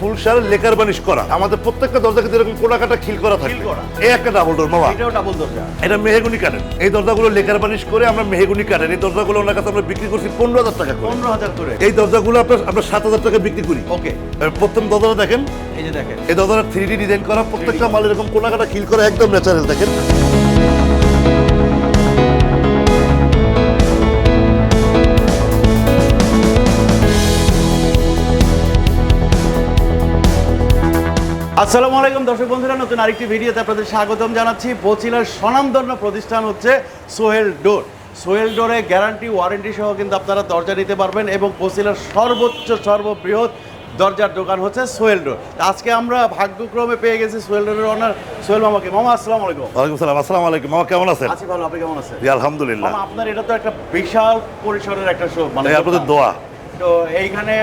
ফুল সার lacquer varnish করা। আমাদের প্রত্যেকটা কোনাকাটা খিল করা থাকে। এই একটা ডাবল ডোর মামা। এটাও ডাবল দরজা এটা মেহেগুনি এই দরজাগুলো লেকার বানিশ করে আমরা মেহেগুনি এই দরজাগুলো ওনার কাছে আমরা বিক্রি করছি পনেরো হাজার টাকা পনেরো হাজার করে। এই দরজাগুলো আপনার আমরা সাত হাজার টাকা বিক্রি করি। ওকে। প্রথম দরজাটা দেখেন। এই যে দেখেন। এই দরজাটা থ্রি ডি ডিজাইন করা। প্রত্যেকটা মাল এরকম কোনাকাটা খিল করা একদম ন্যাচারাল দেখেন। আসসালামু আলাইকুম দর্শক বন্ধুরা নতুন আরেকটি ভিডিওতে আপনাদের স্বাগতম জানাচ্ছি। বচিলার স্বনামধন্য প্রতিষ্ঠান হচ্ছে সোহেল ডোর। সোহেল ডোরে গ্যারান্টি ওয়ারেন্টি সহ কিন্তু আপনারা দরজা নিতে পারবেন এবং বচিলার সর্বোচ্চ সর্ববৃহৎ দরজার দোকান হচ্ছে সোহেল ডোর। আজকে আমরা ভাগ্যক্রমে পেয়ে গেছি সোহেল ডোরের অনার সোহেল মামাকে মামা আসসালামু আলাইকুম। ওয়ালাইকুম সালাম আসসালামু আলাইকুম। মামা কেমন আছেন? আছি ভালো আপনি কেমন আছেন? আলহামদুলিল্লাহ। আপনার এটা তো একটা বিশাল পরিসরের একটা শো মানে আপনাদের দোয়া। তো এইখানে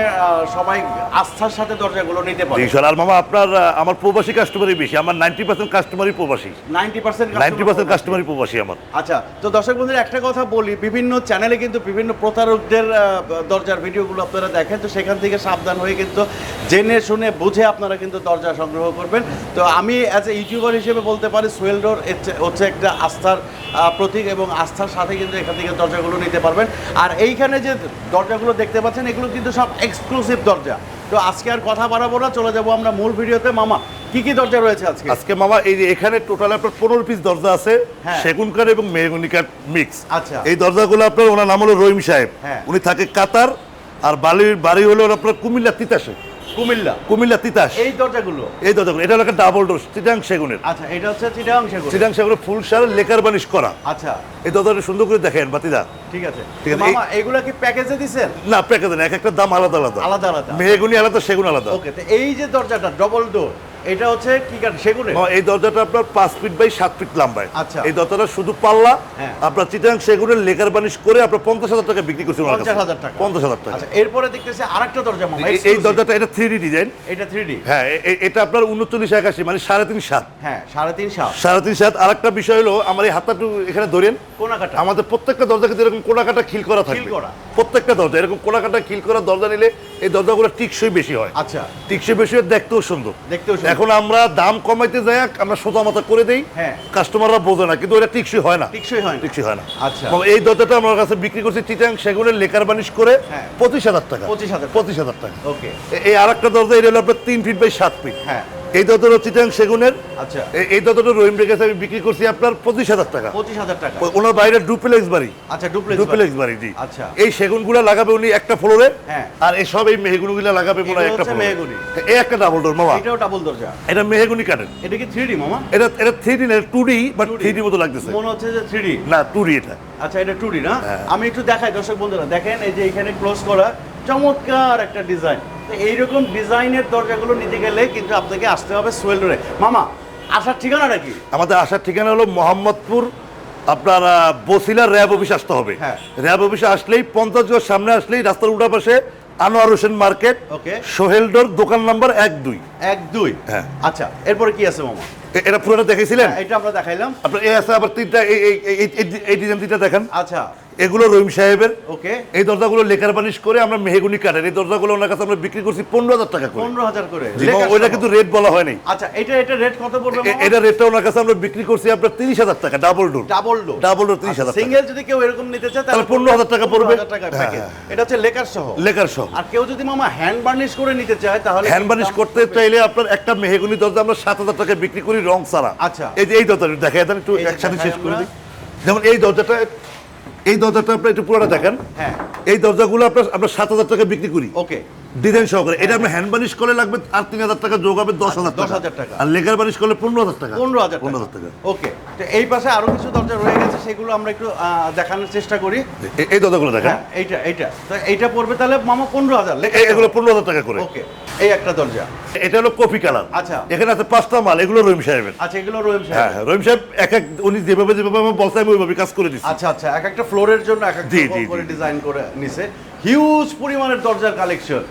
সবাই আস্থার সাথে দরজাগুলো নিতে পারে। আর মামা আপনার আমার প্রবাসী কাস্টমারই বেশি আমার নাইনটি পার্সেন্ট কাস্টমারই প্রবাসী। নাইনটি পার্সেন্ট নাইনটি পার্সেন্ট কাস্টমারই প্রবাসী। আমার। আচ্ছা তো দর্শক বন্ধুরা একটা কথা বলি বিভিন্ন চ্যানেলে কিন্তু বিভিন্ন প্রতারকদের দরজার ভিডিওগুলো আপনারা দেখেন তো সেখান থেকে সাবধান হয়ে কিন্তু জেনে শুনে বুঝে আপনারা কিন্তু দরজা সংগ্রহ করবেন। তো আমি অ্যাজ এ ইউটিউবার হিসেবে বলতে পারি সোয়েল ডোর হচ্ছে একটা আস্থার প্রতীক এবং আস্থার সাথে কিন্তু এখান থেকে দরজাগুলো নিতে পারবেন। আর এইখানে যে দরজাগুলো দেখতে পাচ্ছেন এগুলো কিন্তু সব এক্সক্লুসিভ দরজা তো আজকে আর কথা বাড়াবো না চলে যাব আমরা মূল ভিডিওতে মামা কি কি দরজা রয়েছে আজকে আজকে মামা এই যে এখানে টোটাল আপনার পনেরো পিস দরজা আছে হ্যাঁ। সেগুন কাঠ এবং মেহগুনি কাঠ মিক্স আচ্ছা। এই দরজাগুলো আপনার ওনার নাম হলো রহিম সাহেব হ্যাঁ। উনি থাকে কাতার আর বালির বাড়ি হলো আপনার কুমিল্লা তিতাসে কুমিল্লা। কুমিল্লা তিতাস। এই দরজাগুলো। এই দরজাগুলো। এটা হলো একটা ডাবল ডোর চিটাং সেগুনের। আচ্ছা এটা হচ্ছে চিটাং সেগুন চিটাং সেগুনের ফুল সার লেকার বানিশ করা। আচ্ছা। এই দরজাটা সুন্দর করে দেখেন বাতিদা। ঠিক আছে। ঠিক আছে, মামা এগুলা কি প্যাকেজে দিছেন? না প্যাকেজ এক একটা দাম আলাদা আলাদা। আলাদা আলাদা। মেহগুনি আলাদা সেগুন আলাদা। ওকে তো এই যে দরজাটা ডবল ডোর এটা হচ্ছে কি কাঠ? সেগুনে এই দরজাটা আপনার পাঁচ ফিট বাই সাত ফিট লম্বায় আচ্ছা। এই দরজাটা শুধু পাল্লা হ্যাঁ। আপনার চিটাং সেগুনের লেকার বানিশ করে আপনার পঞ্চাশ হাজার টাকা বিক্রি করছি ওনার কাছে। 50,000 টাকা। পঞ্চাশ হাজার টাকা। আচ্ছা এরপরে দেখতেছি আরেকটা দরজা মামা এই- দরজাটা এটা থ্রি ডিজাইন এটা থ্রি ডি হ্যাঁ এটা আপনার উনচল্লিশ একাশি মানে সাড়ে তিন সাত। হ্যাঁ সাড়ে তিন সাত। সাড়ে তিন সাত। আর একটা বিষয় হলো আমার এই এখানে ধরেন। কোনা কাটা আমাদের প্রত্যেকটা দরজা কিন্তু এরকম কোনাকাটা খিল করা করা। প্রত্যেকটা দরজা এরকম কোনাকাটা খিল করা দরজা নিলে এই দরজাগুলো টিকসই বেশি হয়। আচ্ছা। টিকসই বেশি হয় দেখতেও সুন্দর। দেখতেও সুন্দর। এখন আমরা দাম কমাইতে যাই আমরা সোজা মাথা করে দেই। হ্যাঁ। কাস্টমাররা বোঝে না কিন্তু ওটা টিকসই হয় না। টিকসই হয় না। টিকসই হয় না। আচ্ছা। এই দরজাটা আমার কাছে বিক্রি করছি চিটাং সেগুনের লেকার বানিশ করে হ্যাঁ। পঁচিশ হাজার টাকা। 25,000 পঁচিশ হাজার টাকা। ওকে। এই আর একটা দরজা এটা হলো আপনার তিন ফিট বাই সাত ফিট হ্যাঁ। এই হচ্ছে চিটাং সেগুনের। আচ্ছা। এই দরজাটা রহিম রেখেছে আমি বিক্রি করছি আপনার পঁচিশ হাজার টাকা। পঁচিশ হাজার টাকা। ওনার বাইরে ডুপ্লেক্স বাড়ি। আচ্ছা ডুপ্লেক্স ডুপ্লেক্স বাড়ি জি। আচ্ছা। এই সেগুনগুলো লাগাবে উনি একটা ফ্লোরে হ্যাঁ। আর এই সব এই মেহগুনিগুলো লাগাবে মনে হয় একটা মেহগনি। এই একটা ডাবল ডোর মামা। এটাও ডাবল দরজা এটা মেহগুনি কাঠের। এটা কি থ্রি মামা? এটা এটা থ্রি ডি না two D but 2D three D মতো লাগতেছে। মনে হচ্ছে যে থ্রি না টু ডি এটা। আচ্ছা এটা টু ডি না? হ্যাঁ। আমি একটু দেখাই দর্শক বন্ধুরা দেখেন এই যে এখানে ক্লোজ করা চমৎকার একটা ডিজাইন তো এইরকম ডিজাইনের দরজাগুলো নিতে গেলে কিন্তু আপনাকে আসতে হবে সোয়েল রোডে। মামা আসার ঠিকানাটা কি? আমাদের আসার ঠিকানা হলো মোহাম্মদপুর আপনার বসিলা র্যাব অফিস আসতে হবে। হ্যাঁ। র্যাব অফিসে আসলেই পঞ্চাশ গজ সামনে আসলেই রাস্তার উল্টা পাশে Anwar Hossain market okay. Sohel door দোকান নাম্বার এক দুই। এক দুই? হ্যাঁ। আচ্ছা এরপরে কি আছে মামা? এটা পুরোটা দেখেছিলেন হ্যাঁ, এটা আমরা দেখাইলাম। আপনার এই আছে আবার তিনটা এই ডিজাইন তিনটা দেখেন। আচ্ছা। এগুলো রহিম সাহেবের। ওকে। এই দরজাগুলো লেকার বানিশ করে আমরা মেহেগুনি কাঠের। এই দরজাগুলো ওনার কাছে আমরা বিক্রি করছি পনেরো হাজার টাকা করে। পনেরো হাজার করে। ওইটা কিন্তু রেট বলা হয় নাই। আচ্ছা এটা এটা রেট কত পড়বে এটা রেটটা ওনার কাছে আমরা বিক্রি করছি আপনার তিরিশ হাজার টাকা double door double door double door তিরিশ হাজার টাকা। সিঙ্গেল যদি কেউ এরকম নিতে চায় তাহলে 15,000 টাকা পড়বে। 15,000 টাকা হ্যাঁ, হ্যাঁ। এটা হচ্ছে লেকার সহ। লেকার সহ। আর কেউ যদি মামা হ্যান্ড বার্নিশ করে নিতে চায় তাহলে হ্যান্ড বার্নিশ করতে চাইলে আপনার একটা মেহেগুনি দরজা আমরা সাত হাজার টাকা বিক্রি করি রং ছাড়া। আচ্ছা। এই যে এই দরজাটা দেখাই দেন একটু একসাথে শেষ করে দিই। যেমন এই দরজাটা এই দরজাটা আপনি একটু পুরোটা দেখেন। হ্যাঁ। এই দরজাগুলো আপনার আমরা সাত হাজার টাকা বিক্রি করি। ওকে। ডিজাইন সহকারে। এটা আপনি হ্যান্ড বানিশ করলে লাগবে আর তিন হাজার টাকা যোগ হবে দশ হাজার দশ হাজার টাকা। আর লেগার বানিশ করলে পনেরো হাজার টাকা। পনেরো হাজার পনেরো হাজার টাকা। ওকে। তো এই পাশে আরও কিছু দরজা রয়ে গেছে সেগুলো আমরা একটু দেখানোর চেষ্টা করি। এই দরজাগুলো দেখেন। হ্যাঁ এইটা এইটা। তো এইটা পড়বে তাহলে মামা পনেরো হাজার। এগুলো পনেরো হাজার টাকা করে। ওকে। এই একটা দরজা। এটা হলো কফি কালার। আচ্ছা। এখানে আছে পাঁচটা মাল এগুলো রহিম সাহেবের। আচ্ছা এগুলো রহিম হ্যাঁ সাহেব হ্যাঁ, রহিম সাহেব এক এক উনি যেভাবে যেভাবে আমার বলতে আমি ওইভাবে কাজ করে দিচ্ছি আচ্ছা আচ্ছা এক একটা ফ্লোরের জন্য এক জি, একটা করে ডিজাইন করে নিছে। হিউজ পরিমাণের দরজার কালেকশন।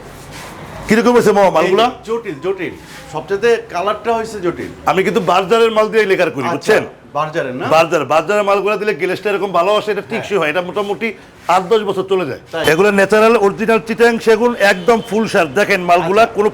কীরকম হয়েছে মামা মালগুলা? জটিল জটিল। সবচেয়ে কালারটা হয়েছে জটিল। আমি কিন্তু বার্জারের মাল দিয়ে লেখার করি আচ্ছা, বুঝছেন? বার্জারের না? বাজার বাজারের মালগুলো দিলে গ্যাসটা এরকম ভালো আসে এটা টিকসই হয়। এটা মোটামুটি আট দশ বছর চলে যায়। এগুলো ন্যাচারাল অরিজিনাল চিটাং সেগুন একদম ফুল সার। দেখেন মালগুলা কোনো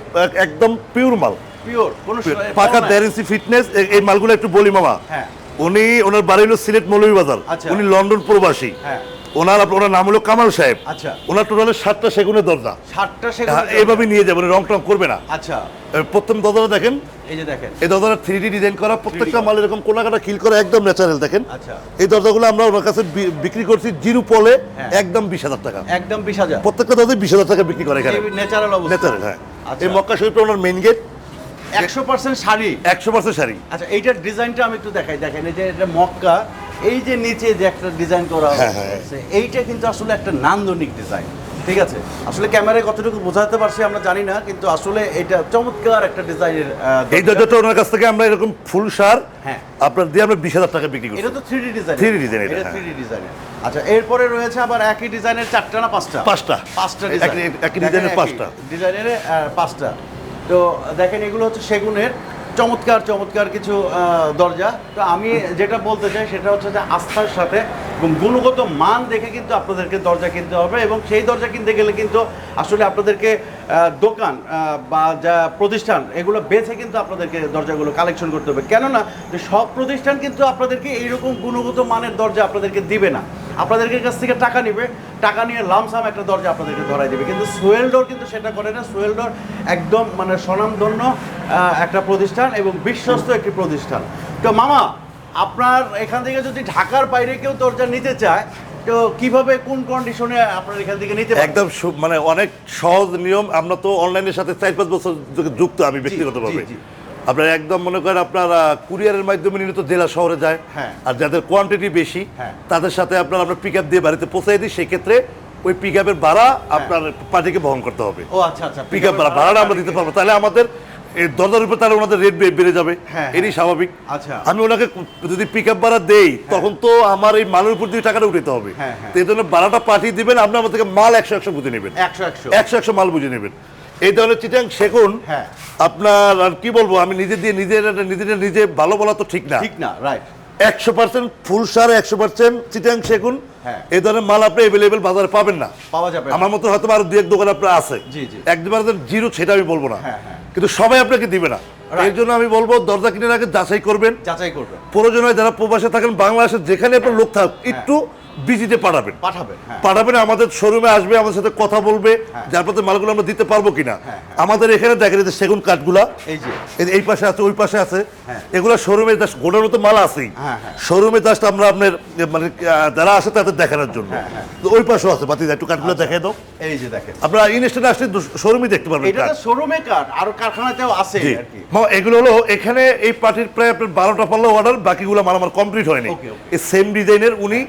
একদম পিওর মাল। পিওর কোন পাকা দেড় ফিটনেস এই মালগুলো একটু বলি মামা। হ্যাঁ। উনি ওনার বাড়ি হলো সিলেট মৌলভীবাজার। আচ্ছা। উনি লন্ডন প্রবাসী। হ্যাঁ। ওনার ওনার নাম হলো কামাল সাহেব। আচ্ছা। ওনার টোটালে সাতটা সেগুনের দরজা। ষাটটা হ্যাঁ, সেগুন এইভাবে নিয়ে যাবেন রং টং করবে না। আচ্ছা। প্রথম দরজাটা দেখেন। এই যে দেখেন। এই দরজাটা থ্রি ডি ডিজাইন করা প্রত্যেকটা মাল এরকম কোনাকাটা খিল করা একদম ন্যাচারাল দেখেন। আচ্ছা। এই দরজাগুলো আমরা ওনার কাছে বিক্রি করছি জিরো পলে হ্যাঁ। একদম বিশ হাজার টাকা। একদম বিশ হাজার। প্রত্যেকটা দরজায় বিশ হাজার টাকা বিক্রি করে এখানে। ন্যাচারাল ন্যাচারাল হ্যাঁ। আচ্ছা। এই মক্কা শরীফটা ওনার মেইন গেট একশো পার্সেন্ট শাড়ি। একশো পার্সেন্ট শাড়ি। আচ্ছা এইটার ডিজাইনটা আমি একটু দেখাই। দেখেন এই যে এটা মক্কা এই যে নিচে যে একটা ডিজাইন করা হ্যাঁ, হ্যাঁ। হয়েছে এইটা কিন্তু আসলে একটা নান্দনিক ডিজাইন ঠিক আছে? আসলে ক্যামেরায় কতটুকু বোঝাতে পারছি আমরা জানি না কিন্তু আসলে এটা চমৎকার একটা ডিজাইনের এই দরজাটা ওনার কাছ থেকে আমরা এরকম ফুল সার হ্যাঁ। আপনার দিয়ে আমরা বিশ হাজার টাকা বিক্রি করি এটা তো থ্রি ডিজাইন 3D design এটা, হ্যাঁ। থ্রি ডি ডিজাইনের আচ্ছা এরপরে রয়েছে আবার একই ডিজাইনের চারটা না পাঁচটা? পাঁচটা। পাঁচটা ডিজাইন একই ডিজাইনের পাঁচটা। ডিজাইনের পাঁচটা। তো দেখেন এগুলো হচ্ছে সেগুনের চমৎকার চমৎকার কিছু দরজা। তো আমি যেটা বলতে চাই সেটা হচ্ছে যে আস্থার সাথে এবং গুণগত মান দেখে কিন্তু আপনাদেরকে দরজা কিনতে হবে এবং সেই দরজা কিনতে গেলে কিন্তু আসলে আপনাদেরকে দোকান বা যা প্রতিষ্ঠান, এগুলো বেছে কিন্তু আপনাদেরকে দরজাগুলো কালেকশন করতে হবে। কেননা যে সব প্রতিষ্ঠান কিন্তু আপনাদেরকে এইরকম গুণগত মানের দরজা আপনাদেরকে দিবে না। আপনাদেরকে কাছ থেকে টাকা নেবে, টাকা নিয়ে লামসাম একটা দরজা আপনাদেরকে ধরাই দেবে। কিন্তু সোয়েল ডোর কিন্তু সেটা করে না। সোয়েল ডোর একদম মানে স্বনামধন্য একটা প্রতিষ্ঠান এবং বিশ্বস্ত একটি প্রতিষ্ঠান। তো মামা আপনার এখান থেকে যদি ঢাকার বাইরে কেউ দরজা নিতে চায় তো কীভাবে কোন কন্ডিশনে আপনার এখান থেকে নিতে একদম মানে অনেক সহজ নিয়ম। আমরা তো অনলাইনের সাথে চার পাঁচ বছর যুক্ত আমি ব্যক্তিগতভাবে। আপনার একদম মনে করেন আপনার কুরিয়ারের মাধ্যমে নিলে তো জেলা শহরে যায়। হ্যাঁ। আর যাদের কোয়ান্টিটি বেশি হ্যাঁ। তাদের সাথে আপনার আমরা পিক আপ দিয়ে বাড়িতে পৌঁছাই দিই। সেক্ষেত্রে ওই পিক আপের ভাড়া আপনার পার্টিকে বহন করতে হবে। ও আচ্ছা আচ্ছা। পিক আপ ভাড়া ভাড়াটা আমরা দিতে পারব। তাহলে আমাদের এই দরজার উপর তাহলে ওনাদের রেট বেড়ে যাবে। হ্যাঁ, এটাই স্বাভাবিক। আচ্ছা। আমি ওনাকে যদি পিক আপ ভাড়া দেই তখন তো আমার এই মালের উপর দিয়ে টাকাটা উঠাতে হবে। হ্যাঁ, হ্যাঁ। তো এই জন্য ভাড়াটা পাঠিয়ে দিবেন আপনি আমার থেকে মাল একশো একশো বুঝে নেবেন। একশো একশো। একশো একশো মাল বুঝে নেবেন। এই ধরনের চিটাং হ্যাঁ। আপনার আর কি বলব আমি নিজে দিয়ে নিজের নিজের নিজে ভালো বলা তো ঠিক না। ঠিক না রাইট একশো পার্সেন্ট ফুল সার একশো পার্সেন্ট চিটাং হ্যাঁ। এই ধরনের মাল আপনি এভেলেবেল বাজারে পাবেন না। পাওয়া যাবে আমার মতো হয়তো আরও দু এক দোকান আপনার আছে। একদম জিরো সেটা আমি বলব না। হ্যাঁ, হ্যাঁ। কিন্তু সবাই আপনাকে দিবে না। এর জন্য আমি বলব দরজা কিনে আগে যাচাই করবেন। যাচাই করবেন। প্রয়োজন হয় যারা প্রবাসে থাকেন বাংলাদেশে যেখানে আপনার লোক থাক একটু বিজিতে পাঠাবেন। পাঠাবেন হ্যাঁ। পাঠাবেন আমাদের শোরুমে আসবে আমাদের সাথে কথা বলবে হ্যাঁ। যার প্রতি মালগুলো আমরা দিতে পারব কিনা। হ্যাঁ, আমাদের এখানে দেখেন যাচ্ছে সেগুন কাঠগুলা এই যে। এই যে পাশে আছে ওই পাশে আছে। এগুলো শোরুমে জাস্ট মতো মাল আছেই। শোরুমে জাস্ট আমরা আপনার মানে যারা আসে তাদের দেখানোর জন্য। তো ওই পাশেও আছে বাতি একটু কাঠগুলো আচ্ছা। দেখাই দাও। এই যে দেখেন। আপনারা ইনস্টেন্ট আসলে শোরুমে দেখতে পারবেন এটা তো শোরুমে কার্ড আর কারখানাতেও আছে আর কি। এগুলো হলো এখানে এই পার্টির প্রায় আপনার বারোটা পাল্লা অর্ডার বাকিগুলো মাল আমার কমপ্লিট হয়নি. এই সেম ডিজাইনের উনি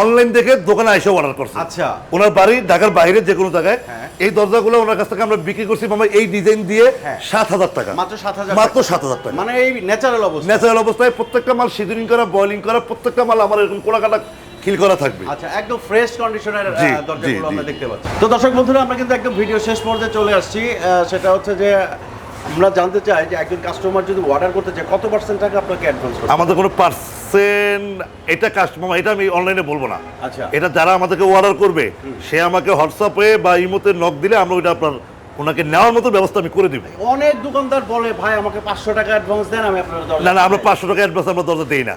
অনলাইন দেখে দোকানে এসে অর্ডার করছেন আচ্ছা। ওনার বাড়ি ঢাকার বাইরে যে কোনো জায়গায়। হ্যাঁ। এই দরজাগুলো ওনার কাছ থেকে আমরা বিক্রি করছি মামা এই ডিজাইন দিয়ে হ্যাঁ। সাত হাজার টাকা। মাত্র সাত হাজার মাত্র সাত হাজার টাকা। মানে এই ন্যাচারাল অবস্থা। ন্যাচারাল অবস্থায় প্রত্যেকটা মাল সিজনিং করা বয়লিং করা প্রত্যেকটা মাল আমার এরকম কোলাকাটা খিল করা থাকবে। আচ্ছা একদম ফ্রেশ কন্ডিশনের দরজাগুলো আমরা দেখতে পাচ্ছি। তো দর্শক বন্ধুরা আমরা কিন্তু একদম ভিডিও শেষ পর্যায়ে চলে আসছি। সেটা হচ্ছে যে আমরা জানতে চাই যে একজন কাস্টমার যদি অর্ডার করতে চায় কত পার্সেন্ট টাকা আপনাকে অ্যাডভান্স করতে আমাদের কোনো পার্সেন্ট এটা কাস্টমার এটা আমি অনলাইনে বলব না। আচ্ছা। এটা যারা আমাদেরকে অর্ডার করবে সে আমাকে হোয়াটসঅ্যাপে বা ইমোতে নক দিলে আমরা ওইটা আপনার ওনাকে নেওয়ার মতো ব্যবস্থা আমি করে দিব। অনেক দোকানদার বলে ভাই আমাকে পাঁচশো টাকা অ্যাডভান্স দেন আমি আপনার না না আমরা পাঁচশো টাকা অ্যাডভান্স আমরা দরজা দেই না।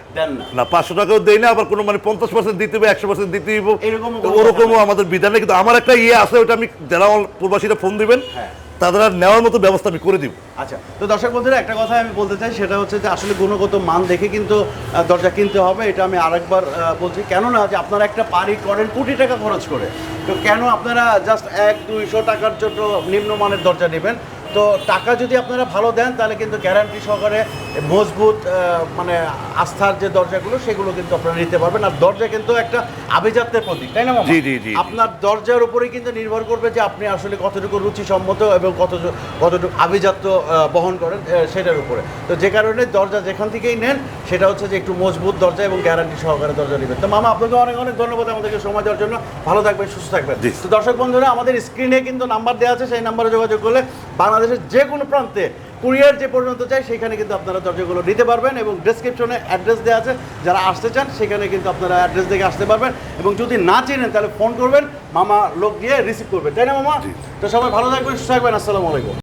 না। পাঁচশো টাকাও দেই না আবার কোনো মানে পঞ্চাশ পার্সেন্ট দিতে হবে একশো পার্সেন্ট দিতে হবে এরকমও তো ওরকমও আমাদের বিধান নেই কিন্তু আমার একটা ইয়ে আছে ওটা আমি যারা প্রবাসীরা ফোন দিবেন আর নেওয়ার মতো ব্যবস্থা আমি করে দিব। আচ্ছা তো দর্শক বন্ধুরা, একটা কথা আমি বলতে চাই, সেটা হচ্ছে যে আসলে গুণগত মান দেখে কিন্তু দরজা কিনতে হবে, এটা আমি আরেকবার বলছি বলছি। কেননা যে আপনারা একটা পারি করেন কোটি টাকা খরচ করে, তো কেন আপনারা জাস্ট এক দুইশো টাকার জন্য নিম্নমানের দরজা নেবেন? তো টাকা যদি আপনারা ভালো দেন তাহলে কিন্তু গ্যারান্টি সহকারে মজবুত মানে আস্থার যে দরজাগুলো সেগুলো কিন্তু আপনারা নিতে পারবেন। আর দরজা কিন্তু একটা আভিজাত্যের প্রতীক তাই না জি, জি, জি। আপনার দরজার উপরেই কিন্তু নির্ভর করবে যে আপনি আসলে কতটুকু রুচিসম্মত এবং কত কতটুকু আভিজাত্য বহন করেন সেটার উপরে। তো যে কারণে দরজা যেখান থেকেই নেন সেটা হচ্ছে যে একটু মজবুত দরজা এবং গ্যারান্টি সহকারে দরজা নেবেন। তো মামা আপনাকে অনেক অনেক ধন্যবাদ আমাদেরকে সময় দেওয়ার জন্য। ভালো থাকবেন সুস্থ থাকবেন। তো দর্শক বন্ধুরা আমাদের স্ক্রিনে কিন্তু নাম্বার দেওয়া আছে সেই নাম্বারে যোগাযোগ করলে বাংলাদেশের যে কোনো প্রান্তে কুরিয়ার যে পর্যন্ত চাই সেখানে কিন্তু আপনারা দরজাগুলো নিতে পারবেন এবং ডিসক্রিপশনে অ্যাড্রেস দেওয়া আছে। যারা আসতে চান সেখানে কিন্তু আপনারা অ্যাড্রেস দেখে আসতে পারবেন এবং যদি না চেনেন তাহলে ফোন করবেন মামা লোক দিয়ে রিসিভ করবেন। তাই না মামা? তো সবাই ভালো থাকবেন সুস্থ থাকবেন আসসালামু আলাইকুম।